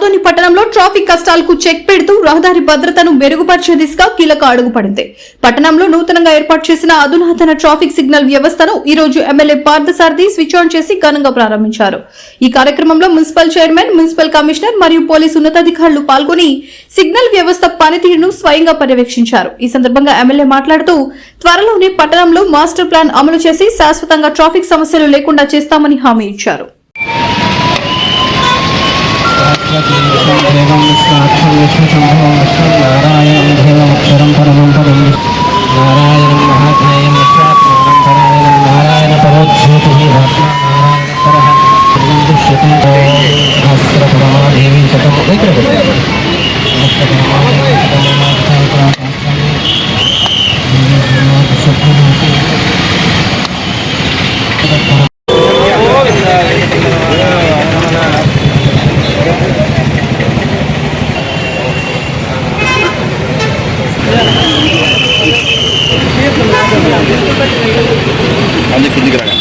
ఆదోని పట్టణంలో ట్రాఫిక్ కష్టాలకు చెక్ పెడుతూ రహదారి భద్రతను మెరుగుపరిచే దిశగా కీలక అడుగు పడింది. పట్టణంలో నూతనంగా ఏర్పాటు చేసిన అధునాతన ట్రాఫిక్ సిగ్నల్ వ్యవస్థను ఈ రోజు ఎమ్మెల్యే పార్థసారథి స్విచ్ ఆన్ చేసి ఘనంగా ప్రారంభించారు. ఈ కార్యక్రమంలో మున్సిపల్ చైర్మన్ మున్సిపల్ కమిషనర్ మరియు పోలీసు ఉన్నతాధికారులు పాల్గొని సిగ్నల్ వ్యవస్థ పనితీరును స్వయంగా పర్యవేక్షించారు. ఈ సందర్భంగా ఎమ్మెల్యే మాట్లాడుతూ త్వరలోనే పట్టణంలో మాస్టర్ ప్లాన్ అమలు చేసి శాశ్వతంగా ట్రాఫిక్ సమస్యలు లేకుండా చేస్తామని హామీ ఇచ్చారు. 대강사 청계추 정호 청나라양 대왕 저런 바람은 바람 అది కిందికి రాగా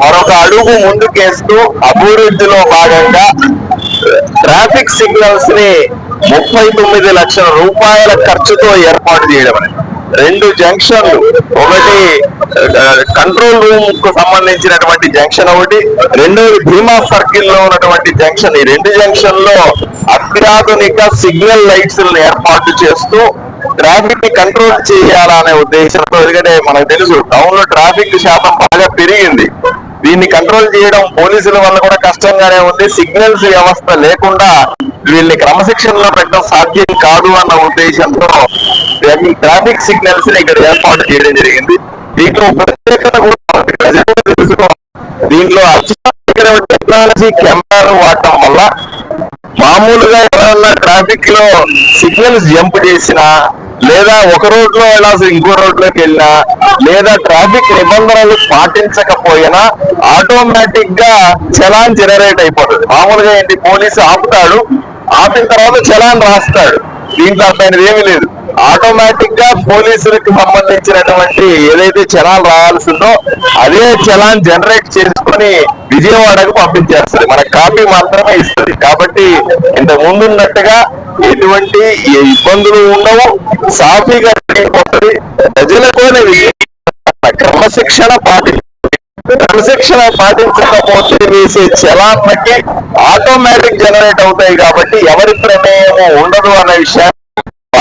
మరొక అడుగు ముందుకేస్తూ అభివృద్ధిలో భాగంగా ట్రాఫిక్ సిగ్నల్స్ని ముప్పై తొమ్మిది లక్షల రూపాయల ఖర్చుతో ఏర్పాటు చేయడం అనేది. రెండు జంక్షన్లు. ఒకటి కంట్రోల్ రూమ్కు సంబంధించినటువంటి జంక్షన్ ఒకటి. రెండోది భీమా సర్కిల్లో ఉన్నటువంటి జంక్షన్. ఈ రెండు జంక్షన్లో అత్యాధునిక సిగ్నల్ లైట్స్ ఏర్పాటు చేస్తూ ట్రాఫిక్ని కంట్రోల్ చేయాలనే ఉద్దేశంతో ఎందుకంటే మనకు తెలుసు టౌన్లో ట్రాఫిక్ శాతం బాగా పెరిగింది. దీన్ని కంట్రోల్ చేయడం పోలీసుల వల్ల కూడా కష్టంగానే ఉంది. సిగ్నల్స్ వ్యవస్థ లేకుండా వీళ్ళని క్రమశిక్షణలో పెట్టడం సాధ్యం కాదు అన్న ఉద్దేశంతో ఈ ట్రాఫిక్ సిగ్నల్స్ ఇక్కడ ఏర్పాటు చేయడం జరిగింది దీంట్లో ప్రత్యేకత కూడా మనకి తెలుసుకోవాలి దీంట్లో అత్యాధునిక టెక్నాలజీ కెమెరాలు వాడటం వల్ల మామూలుగా ఎవరన్నా ట్రాఫిక్లో సిగ్నల్స్ జంప్ చేసినా లేదా ఒక రోడ్లో వెళ్ళాల్సి ఇంకో రోడ్లోకి వెళ్ళినా లేదా ట్రాఫిక్ నిబంధనలు పాటించకపోయినా ఆటోమేటిక్గా చలాన్ జనరేట్ అయిపోతుంది. మామూలుగా ఏంటి? పోలీసు ఆపుతాడు ఆపిన తర్వాత చలాన్ రాస్తాడు. దీంట్లో అట్లాంటిది ఏమీ లేదు. ఆటోమేటిక్గా పోలీసులకు సంబంధించినటువంటి ఏదైతే చలాన్ రావాల్సిందో అదే చలాన్ జనరేట్ చేసుకొని విజయవాడకు పంపించేస్తుంది మన కాపీ మాత్రమే ఇస్తుంది కాబట్టి ఇంత ముందున్నట్టుగా ఎటువంటి ఏ ఇబ్బందులు ఉండవు. సాఫీగా జరిగిపోతుంది ప్రజలకు క్రమశిక్షణ పాటి క్రమశిక్షణ పాటించకపోతే వేసే చలాన్లకి ఆటోమేటిక్ జనరేట్ అవుతాయి కాబట్టి ఎవరి ప్రమేయము ఉండదు అనే విషయాన్ని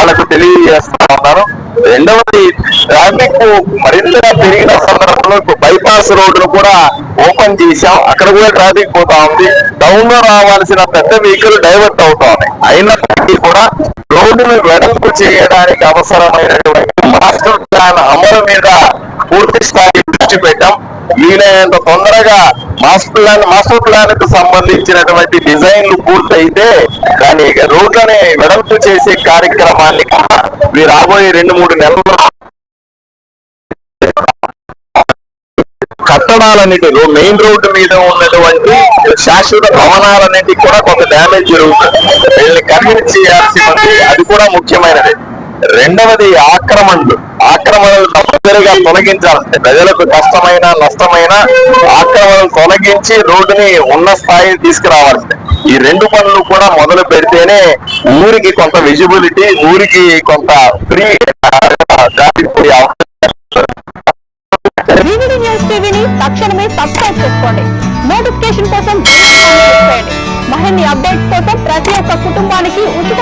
వాళ్ళకు తెలియజేస్తా ఉన్నాను. రెండవది ట్రాఫిక్ మరింతగా పెరిగిన సందర్భంలో బైపాస్ రోడ్డు కూడా ఓపెన్ చేశాం. అక్కడ కూడా ట్రాఫిక్ పోతా ఉంది. టౌన్లో రావాల్సిన పెద్ద వెహికల్ డైవర్ట్ అవుతా ఉన్నాయి అయినప్పటికీ కూడా రోడ్డును వెడల్పు చేయడానికి అవసరమైనటువంటి మాస్టర్ ప్లాన్ అమలు మీద పూర్తి స్థాయి దృష్టి పెట్టాం. వీలైనంత తొందరగా మాస్టర్ ప్లాన్ మాస్టర్ ప్లాన్కు సంబంధించినటువంటి డిజైన్లు పూర్తయితే దాని రోడ్లని వెడల్పు చేసే కార్యక్రమాన్ని మీ రాబోయే రెండు మూడు నెలల్లో కట్టడాలన్నిటిలో మెయిన్ రోడ్డు మీద ఉన్నటువంటి శాశ్వత భవనాలన్నిటికి కూడా కొంత డ్యామేజ్ జరుగుతుంది. వీళ్ళని కన్విన్స్ చేయాల్సి ఉంది అది కూడా ముఖ్యమైనది. రెండవది ఆక్రమణలు. ఆక్రమణలు తప్పనిసరిగా తొలగించాలంటే ప్రజలకు కష్టమైన నష్టమైన ఆక్రమణలు తొలగించి రోడ్డుని ఉన్న స్థాయికి తీసుకురావాల్సిందే. ఈ రెండు పనులు కూడా మొదలు పెడితేనే ఊరికి కొంత విజిబిలిటీ ఊరికి కొంత ఫ్రీ వివిడి తక్షణమే సబ్స్క్రైబ్ చేసుకోండి. నోటిఫికేషన్ కోసం బెల్ మరిన్ని అప్డేట్స్ కోసం ప్రతి ఒక్క కుటుంబానికి ఉచిత